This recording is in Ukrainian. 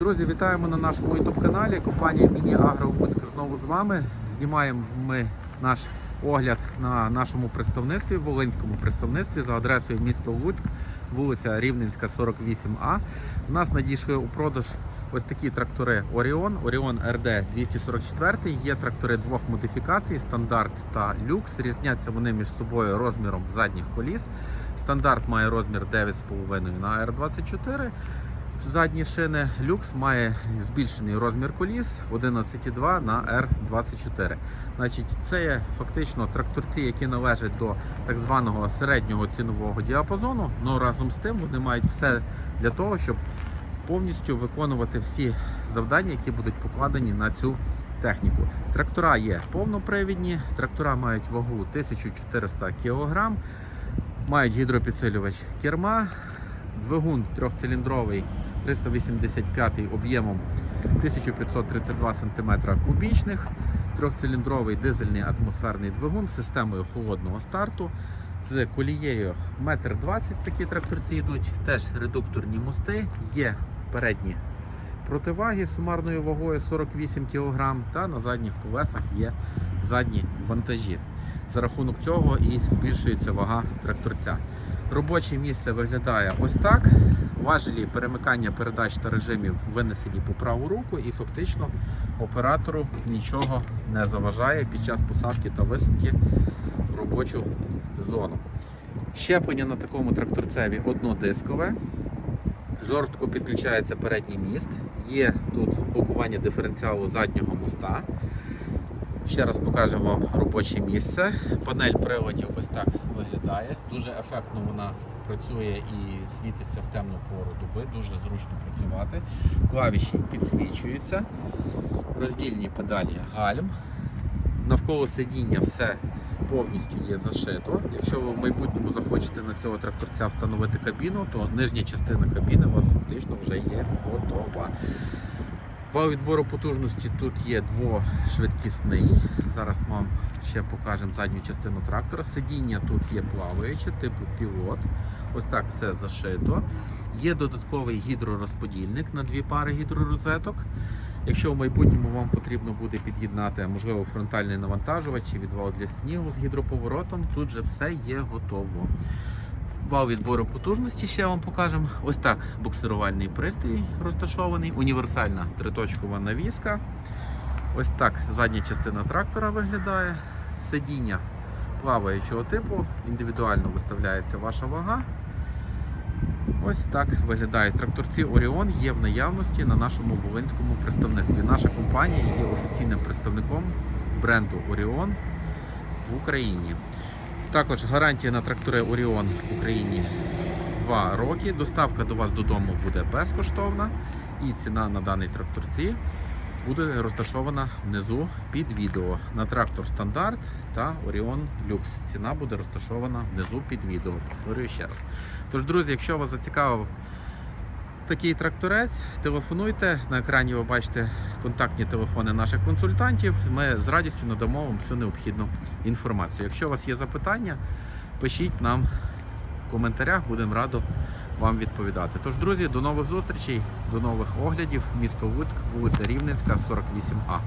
Друзі, вітаємо на нашому youtube каналі. Компанія Міні Агро Луцьк знову з вами. Знімаємо ми наш огляд на нашому представництві, Волинському представництві за адресою місто Луцьк, вулиця Рівненська, 48А. У нас надійшли у продаж ось такі трактори Оріон, Оріон RD 244. Є трактори двох модифікацій, стандарт та люкс. Різняться вони між собою розміром задніх коліс. Стандарт має розмір 9,5 на R24. Задні шини люкс має збільшений розмір коліс 11,2 на R24. Значить, це є фактично тракторці, які належать до так званого середнього цінового діапазону. але разом з тим вони мають все для того, щоб повністю виконувати всі завдання, які будуть покладені на цю техніку. Трактора є повнопривідні, трактора мають вагу 1400 кг, мають гідропідсилювач керма, двигун трьохциліндровий 385 об'ємом 1532 см кубічних, трьохциліндровий дизельний атмосферний двигун з системою холодного старту. З колією 1,20 м такі тракторці йдуть, теж редукторні мости, є передні противаги сумарною вагою 48 кг та на задніх колесах є задні вантажі. За рахунок цього і збільшується вага тракторця. Робоче місце виглядає ось так. Важелі перемикання передач та режимів винесені по праву руку, і фактично оператору нічого не заважає під час посадки та висадки в робочу зону. Щеплення на такому тракторцеві однодискове. Жорстко підключається передній міст. Є тут блокування диференціалу заднього моста. Ще раз покажемо вам робоче місце. Панель приладів ось так виглядає. Дуже ефектно вона працює і світиться в темну пору доби. Дуже зручно працювати. Клавіші підсвічуються. Роздільні педалі гальм. Навколо сидіння все повністю є зашито. Якщо ви в майбутньому захочете на цього тракторця встановити кабіну, то нижня частина кабіни у вас фактично вже є готова. Вал відбору потужності тут є двошвидкісний. Зараз вам ще покажемо задню частину трактора. Сидіння тут є плаваюче, типу пілот. Ось так все зашито. Є додатковий гідророзподільник на дві пари гідророзеток. Якщо в майбутньому вам потрібно буде під'єднати, можливо, фронтальний навантажувач чи відвал для снігу з гідроповоротом, тут же все є готово. Вал відбору потужності ще вам покажемо. Ось так буксирувальний пристрій розташований, універсальна триточкова навіска. Ось так задня частина трактора виглядає. Сидіння плаваючого типу, індивідуально виставляється ваша вага. Ось так виглядає. Тракторці Оріон є в наявності на нашому волинському представництві. Наша компанія є офіційним представником бренду Оріон в Україні. Також гарантія на трактори Оріон в Україні 2 роки. Доставка до вас додому буде безкоштовна. І ціна на даний тракторці буде розташована внизу під відео. На трактор стандарт та Оріон Люкс. Ціна буде розташована внизу під відео. Повторюю ще раз. Тож, друзі, якщо вас зацікавив такий тракторець, телефонуйте. На екрані ви бачите контактні телефони наших консультантів. Ми з радістю надамо вам всю необхідну інформацію. Якщо у вас є запитання, пишіть нам в коментарях, будемо радо вам відповідати. Тож, друзі, до нових зустрічей, до нових оглядів. Місто Луцьк, вулиця Рівненська, 48А.